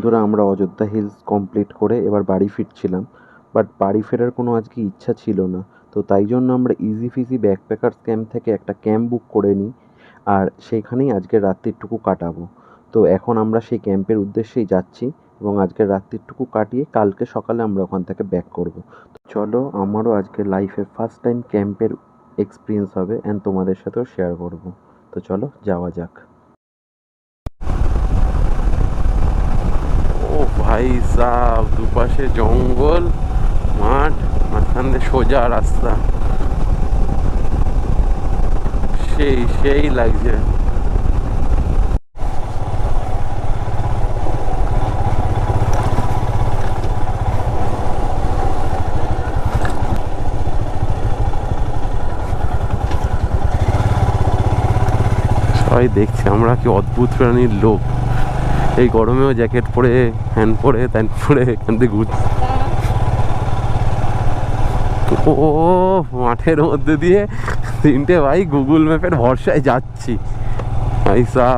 বন্ধুরা, আমরা Ayodhya hills complete করে এবার বাড়ি ফিরছিলাম। বাট বাড়ি ফেরার কোনো আজকে ইচ্ছা ছিল না। তো তাই জন্য আমরা ইজি ফিজি ব্যাকপ্যাকার্স ক্যাম্প থেকে একটা ক্যাম্প বুক করে নিই আর সেইখানেই আজকে রাত্রিটুকু কাটাবো। তো এখন আমরা সেই ক্যাম্পের উদ্দেশ্যেই যাচ্ছি এবং আজকে রাত্রিটুকু কাটিয়ে কালকে সকালে আমরা ওখান থেকে ব্যাক করব। তো চলো, আমারও আজকে লাইফে ফার্স্ট টাইম ক্যাম্পের এক্সপিরিয়েন্স হবে অ্যান্ড তোমাদের সাথেও শেয়ার করব। তো চলো, যাওয়া যাক ও ভাই সাহ দুপাশে জঙ্গল, মাঠ, মাঝখান দিয়ে সোজা রাস্তা। সেই সেই লাগছে। সবাই দেখছে, আমরা কি অদ্ভুত প্রাণীর লোক। এই গরমেও জ্যাকেট পরে হ্যান্ড পরে, প্যান্ট পরে এখান থেকে ঘুরছে। ও মাঠের মধ্যে দিয়ে তিনটে ভাই গুগল ম্যাপের ভরসায় যাচ্ছি। ভাই সাহ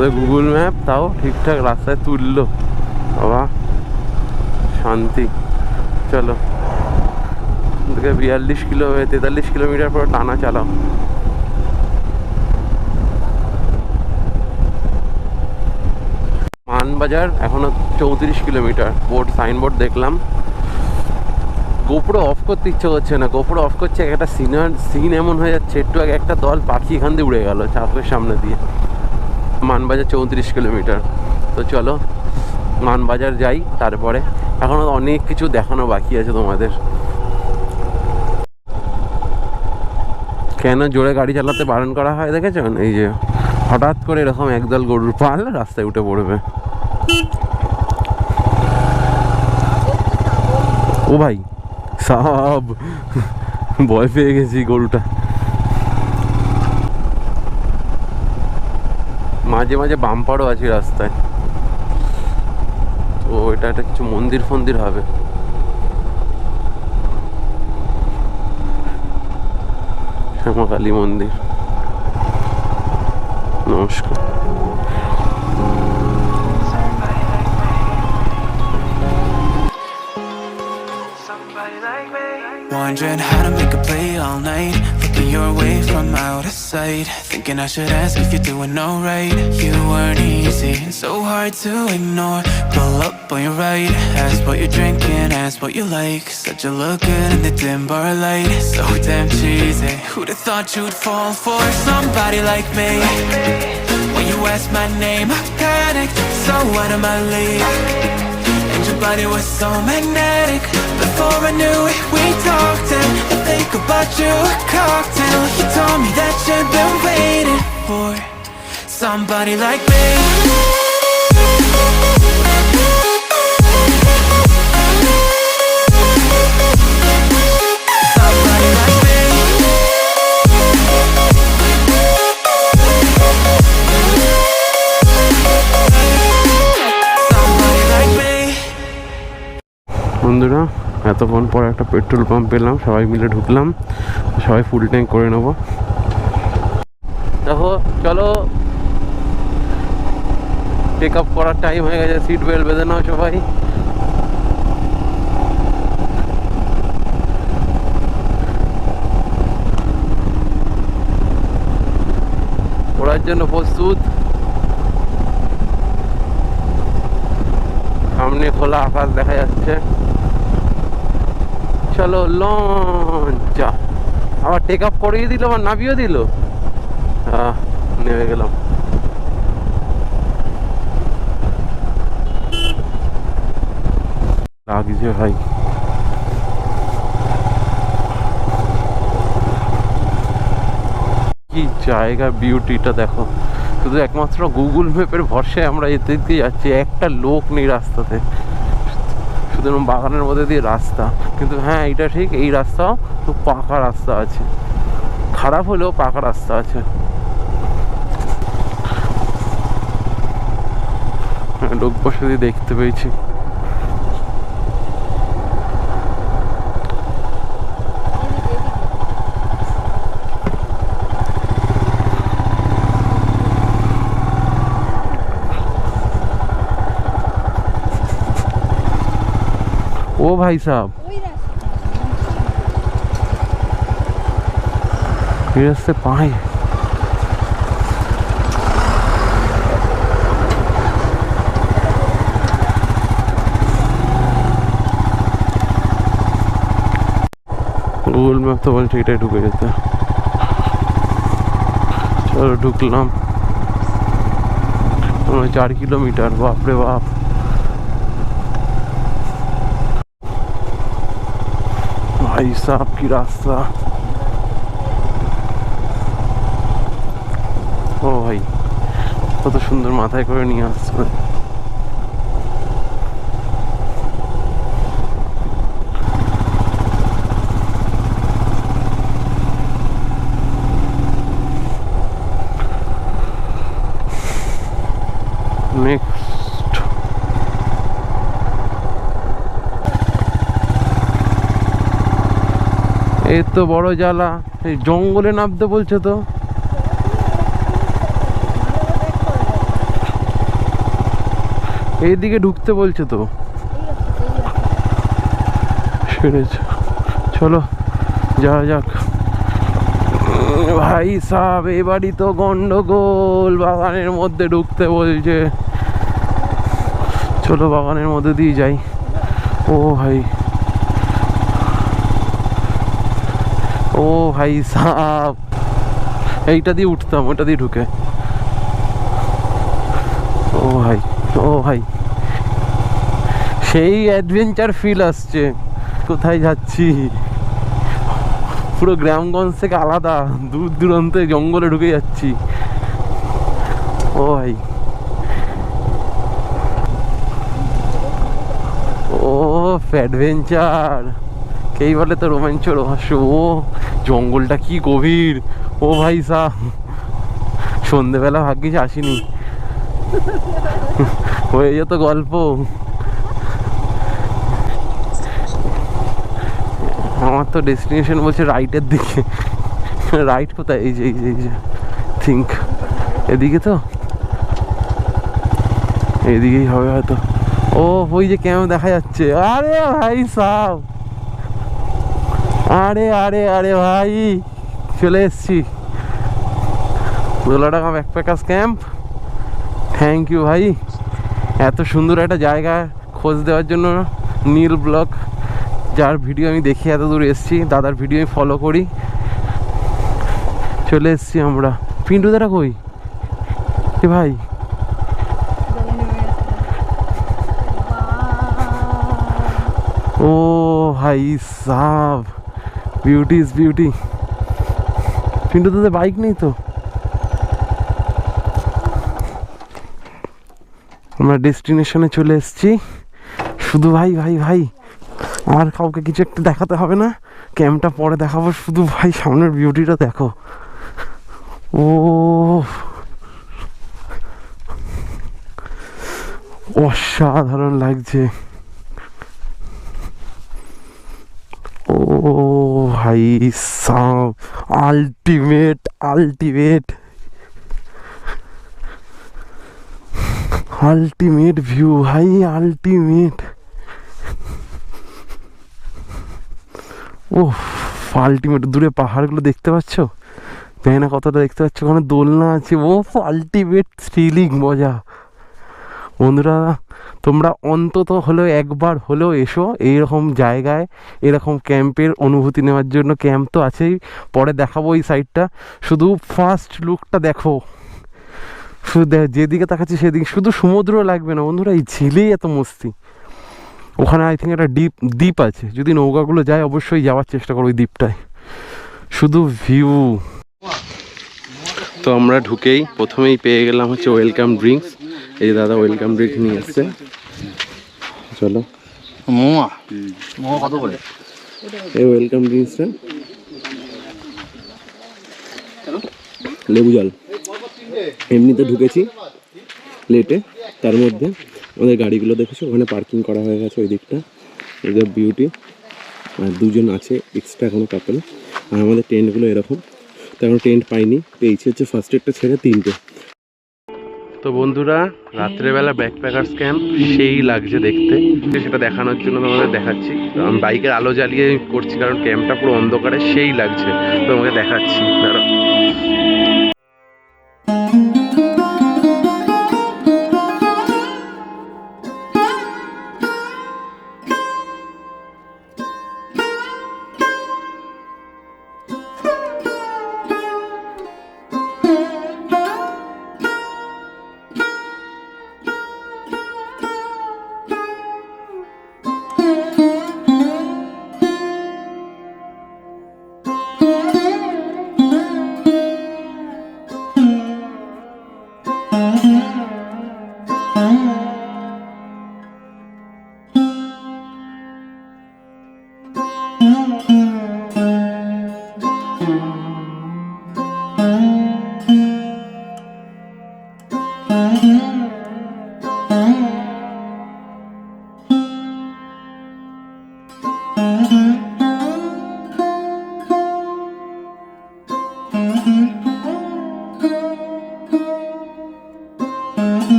আমাদের গুগল ম্যাপ তাও ঠিকঠাক রাস্তায় তুললো। বাবা, শান্তি। চলো। থেকে বিয়াল্লিশ কিলো তেতাল্লিশ কিলোমিটার পর টানা চালাও। মানবাজার, এখনও চৌত্রিশ কিলোমিটার। বোর্ড, সাইনবোর্ড দেখলাম। গোপুরো অফ করতে ইচ্ছে করছে না। গোপুরো অফ করছে, একটা সিনার সিন এমন হয়ে যাচ্ছে, একটু আগে একটা দল পাখি এখান দিয়ে উড়ে গেল চাপের সামনে দিয়ে। মানবাজার চৌত্রিশ কিলোমিটার। তো চলো, মানবাজার যাই তারপরে। এখনও অনেক কিছু দেখানো বাকি আছে তোমাদের। কেন জোরে গাড়ি চালাতে বারণ করা হয় দেখেছেন এই যে হঠাৎ করে এরকম একদল গরুর পাল রাস্তায় উঠে পড়বে। ও ভাই, সব ভয় পেয়ে গেছি গরুটা। মাঝে মাঝে বাম্পারও আছে রাস্তায়। তো এটা একটা কিছু মন্দির ফন্দির হবে। শ্যামাকালী মন্দির। নমস্কার। Wondering how to make a play all night. Your way from out of sight. Thinking I should ask if you're doing alright. You weren't easy and so hard to ignore. Pull up on your right. Ask what you're drinking, ask what you like. Said you look good in the dim bar light. So damn cheesy. Who'd have thought you'd fall for somebody like me? When you asked my name, I panicked. So out of my league. And your body was so magnetic Before I knew it, we talked And I think about you, a cocktail You told me that you've been waiting for Somebody like me Somebody like me Somebody like me বন্ধুরা এতক্ষণ পর একটা petrol pump পেলাম, সবাই মিলে ঢুকলাম, সবাই full tank করে নেব। দেখো, চলো। পিক আপ করার টাইম হয়ে গেছে সিট বেল্ট বেঁধে নাও সবাই। ওড়ার জন্য প্রস্তুত। সামনে খোলা আকাশ দেখা যাচ্ছে। চলো, লঞ্চ। আবার টেক আপ করিয়ে দিল, আবার নামিয়েও দিল। নেমে গেলাম। লাগছে ভাই। কি জায়গা বিউটিটা দেখো। শুধু একমাত্র গুগল ম্যাপের ভরসায় আমরা এতে যাচ্ছি, একটা লোক নেই রাস্তাতে। শুধু বাগানের মধ্যে দিয়ে রাস্তা। কিন্তু হ্যাঁ এটা ঠিক এই রাস্তাও খুব পাকা রাস্তা আছে। খারাপ হলেও পাকা রাস্তা আছে। হ্যাঁ, বসে দিয়ে দেখতে পেয়েছি। भाई साहब? से पाए गूगल मैप तो बल ठीक ठाक ढुक जाते चलो ढुकल चार किलोमीटर, बाप रे बाप। भाई साहब की रास्ता ও ভাই কত সুন্দর মাথায় করে নিয়ে আসছে নেক্সট এই তো বড় জ্বালা, এই জঙ্গলে নামতে বলছে তো। এইদিকে ঢুকতে বলছে তো। চলো, যাওয়া যাক। ভাই সাহেব, এবারই তো গন্ডগোল, বাগানের মধ্যে ঢুকতে বলছে। চলো বাগানের মধ্যে দিয়ে যাই। ও ভাই। ও ভাই সাপ। এইটা দিয়ে উঠতাম ওটা দিয়ে ঢুকে। ও ভাই ও ভাই। সেই অ্যাডভেঞ্চার ফিল আসছে। কোথায় যাচ্ছি? পুরো গ্রামগঞ্জ থেকে আলাদা, দূর দূরান্তে জঙ্গলে ঢুকে যাচ্ছি। ও ভাই। ও অ্যাডভেঞ্চার কেই বলে তো রোমাঞ্চ রহস্য ও, জঙ্গলটা কি গভীর। ও ভাই সা সন্ধেবেলা ভাগ্যিস আসিনি। হয়ে যেত গল্প। আমার তো ডেস্টিনেশন বলছে রাইটের দিকে। রাইট কোথায়? এই যে এই যে এই যে। থিঙ্ক এদিকে তো? এদিকেই হবে হয়তো। ও, ওই যে কেমন দেখা যাচ্ছে। আরে ভাই সাহ। আরে আরে আরে ভাই, চলে এসছি। Doladanga backpackers camp thank you ভাই। এত সুন্দর একটা জায়গা খোঁজ দেওয়ার জন্য নীল ব্লক। যার ভিডিও আমি দেখি এত দূর এসছি, দাদার ভিডিও আমি ফলো করি। চলে এসছি আমরা। পিন্টু দাদা কই? ভাই। ও ভাই সাব। বিউটি ইজ বিউটি পিন্টু দাদা বাইক নেই তো? আমরা ডেস্টিনেশনে চলে এসেছি। শুধু ভাই ভাই ভাই, আর কাউকে কিছু একটা দেখাতে হবে না। ক্যাম্পটা পরে দেখাবো। শুধু ভাই, সামনের বিউটিটা দেখো। ও, অসাধারণ লাগছে। ও ভাই, সাব আলটিমেট আলটিমেট আলটিমেট ভিউ ভাই আলটিমেট ও আলটিমেট দূরে পাহাড়গুলো দেখতে পাচ্ছ? না কতটা দেখতে পাচ্ছ? ওখানে দোলনা আছে। ও আলটিমেট থ্রিলিং মজা। বন্ধুরা, তোমরা অন্তত হলেও একবার হলেও এসো এইরকম জায়গায়, এরকম ক্যাম্পের অনুভূতি নেওয়ার জন্য। ক্যাম্প তো আছেই, পরে দেখাবো এই সাইডটা শুধু ফার্স্ট লুকটা দেখো। শুধু যেদিকে তাকাচ্ছি সেদিকে, শুধু সমুদ্র লাগবে না বন্ধুরা, এই ঝিলেই এত মস্তি। ওখানে আই থিঙ্ক একটা ডিপ দ্বীপ আছে। যদি নৌকাগুলো যায়, অবশ্যই যাওয়ার চেষ্টা করো ওই দ্বীপটায়। শুধু ভিউ তো আমরা ঢুকেই, প্রথমেই পেয়ে গেলাম হচ্ছে ওয়েলকাম ড্রিঙ্কস এই দাদা ওয়েলকাম ড্রিঙ্ক নিয়ে এসছে। চলো। মোয়া। মোয়া কত করে? এই ওয়েলকাম ড্রিঙ্কসটা লেবু জল। এমনিতে ঢুকেছি লেটে তার মধ্যে আমাদের গাড়িগুলো দেখেছ? ওখানে পার্কিং করা হয়ে গেছে ওই দিকটা এদের বিউটি। আর দুজন আছে এক্সট্রা এখনও কাপেল আর আমাদের টেন্টগুলো এরকম। তো এখন টেন্ট পাইনি। পেয়েছি হচ্ছে ফার্স্ট এডটা ছেড়ে তিনটে। তো বন্ধুরা, রাত্রেবেলা ব্যাকপ্যাকার্স ক্যাম্প সেই লাগছে দেখতে। সেটা দেখানোর জন্য তোমাদের দেখাচ্ছি। আমি বাইকের আলো জ্বালিয়ে করছি, কারণ ক্যাম্পটা পুরো অন্ধকারে, সেই লাগছে। তোমাকে দেখাচ্ছি।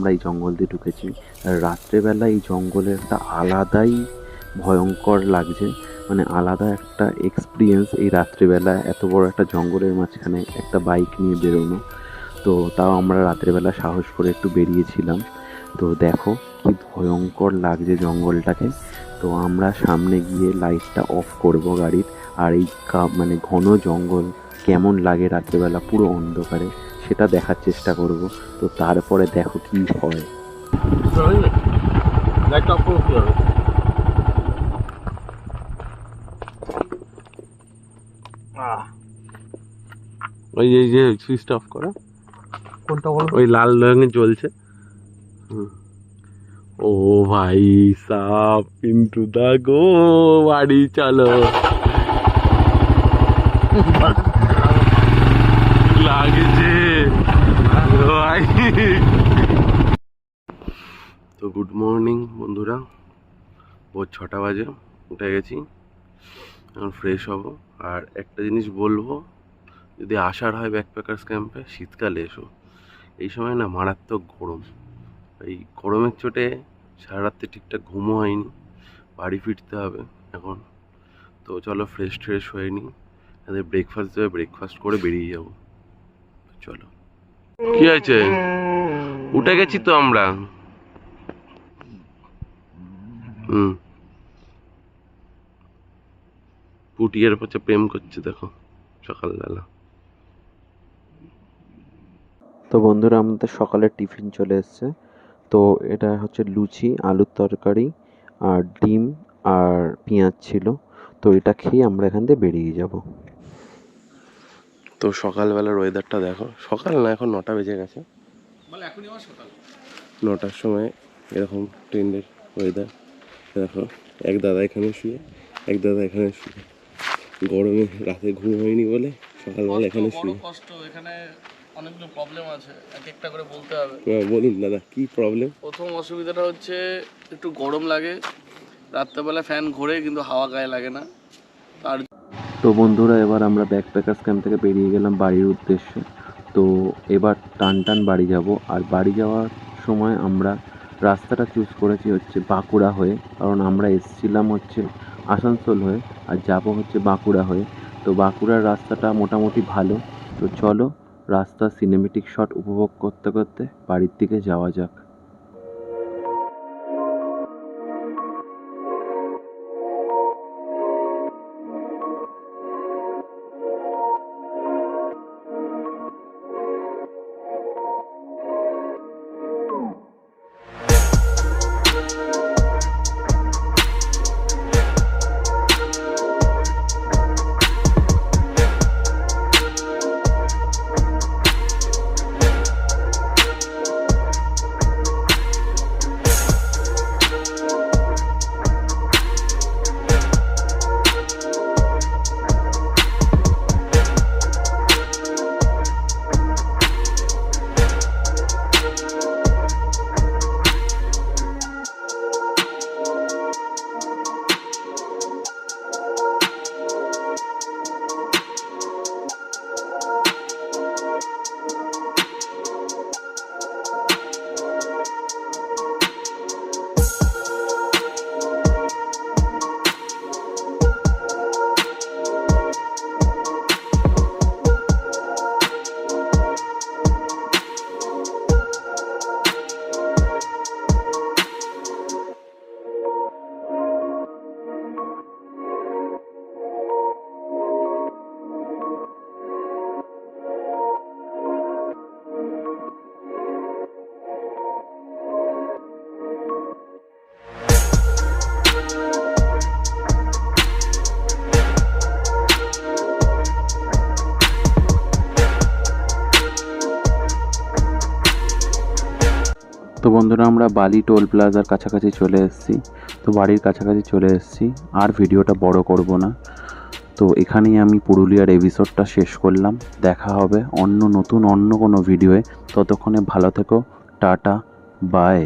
আমরা এই জঙ্গল দিয়ে ঢুকেছি। আর রাত্রেবেলা এই জঙ্গলের একটা আলাদাই ভয়ঙ্কর লাগছে। মানে আলাদা একটা এক্সপিরিয়েন্স এই রাত্রিবেলা এত বড় একটা জঙ্গলের মাঝখানে একটা বাইক নিয়ে বেরোনো। তো তাও আমরা রাত্রেবেলা সাহস করে একটু বেরিয়েছিলাম। তো দেখো কি ভয়ঙ্কর লাগছে জঙ্গলটাকে। তো আমরা সামনে গিয়ে লাইটটা অফ করব গাড়ির। আর এই মানে ঘন জঙ্গল কেমন লাগে রাত্রেবেলা পুরো অন্ধকারে। সেটা দেখার চেষ্টা করব। তো তারপরে দেখো কি হয়। ওই এই যে সুইচটা অফ করো। কোনটা বলো? ওই লাল রঙে জ্বলছে। হুম। ও ভাই সাপ ইন্টু দা গো বাড়ি চলো লাগছে ও ভাই তো গুড মর্নিং, বন্ধুরা। ভোর ছটা বাজে, উঠে গেছি। এখন ফ্রেশ হব। আর একটা জিনিস বলব, যদি আসার হয় ব্যাকপ্যাকার্স ক্যাম্পে শীতকালে এসো। এই সময় না মারাত্মক গরম। এই গরমের চোটে সারা রাত্রে ঠিকঠাক ঘুমও হয়নি, বাড়ি ফিরতে হবে এখন। তো চলো ফ্রেশ ট্রেশ হয়ে নিই তাদের ব্রেকফাস্ট দেবে ব্রেকফাস্ট করে বেরিয়ে যাব। চলো। কি হয়েছে? উঠে গেছি তো আমরা। হুম। পুটিয়ের পাশে প্রেম করছে দেখো সকালবেলা। তো বন্ধুরা আমাদের সকালের টিফিন চলে এসছে। তো এটা হচ্ছে লুচি আলুর তরকারি আর ডিম আর পেঁয়াজ ছিল। তো এটা খেয়ে আমরা এখান থেকে বেরিয়ে যাব। তো সকালবেলার ওয়েদারটা দেখো। সকাল না এখন নটা বেজে গেছে। নটার সময় এরকম ট্রেনের ওয়েদার দেখো এক দাদা এখানে শুয়ে এক দাদা এখানে শুয়ে। গরমে রাতে ঘুম হয়নি বলে সকালবেলা এখানে শুয়ে। কষ্ট এখানে অনেকগুলো প্রবলেম আছে এক একটা করে বলতে হবে। হ্যাঁ, বলুন দাদা কি প্রবলেম প্রথম অসুবিধাটা হচ্ছে একটু গরম লাগে রাত্রেবেলা ফ্যান ঘোরে কিন্তু হাওয়া গায়ে লাগে না। তার তো বন্ধুরা এবার আমরা ব্যাকপ্যাকার্স ক্যাম্প থেকে বেরিয়ে গেলাম বাড়ির উদ্দেশ্যে। তো এবার টান টান বাড়ি যাব। আর বাড়ি যাওয়ার সময় আমরা রাস্তাটা চুজ করেছি হচ্ছে বাঁকুড়া হয়ে। কারণ আমরা এসছিলাম হচ্ছে আসানসোল হয়ে আর যাব হচ্ছে বাঁকুড়া হয়ে। তো বাঁকুড়ার রাস্তাটা মোটামুটি ভালো। তো চলো রাস্তার সিনেমেটিক শট উপভোগ করতে করতে বাড়ির দিকে যাওয়া যাক। বন্ধুরা, আমরা বালি টোল প্লাজার কাছাকাছি চলে এসেছি। তো বাড়ির কাছাকাছি চলে এসেছি। আর ভিডিওটা বড় করব না। তো এখানেই আমি পুরুলিয়ার এপিসোডটা শেষ করলাম। দেখা হবে অন্য নতুন অন্য কোনো ভিডিওয়ে। ততক্ষণে ভালো থেকো। Ta-ta, bye.